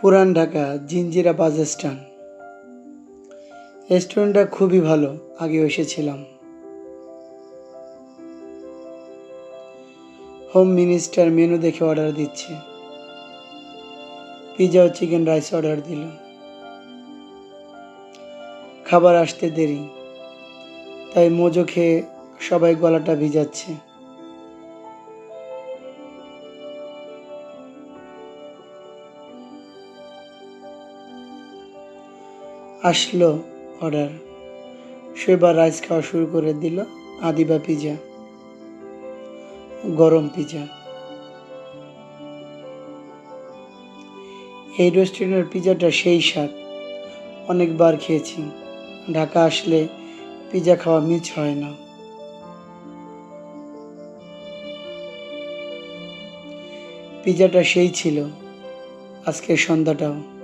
পুরান Dhaka Jinjira bus stand. রেস্টুরেন্টটা খুবই ভালো আগে এসেছিলাম। হোম মিনিস্টার মেনু দেখে অর্ডার দিচ্ছে। পিজা ও চিকেন রাইস অর্ডার দিল। খাবার আসতে দেরি, তাই মোজো খেয়ে সবাই গলাটা ভিজাচ্ছে। আসলো অর্ডার। সেবার রাইস খাওয়া শুরু করে দিল আদিবা পিজা, গরম পিজা। এই রেস্টুরেন্টের পিজাটা সেই স্বাদ। অনেকবার খেয়েছি। ঢাকা আসলে পিজা খাওয়া মিস হয় না। পিজাটা সেই ছিল। আজকের সন্ধ্যাটাও।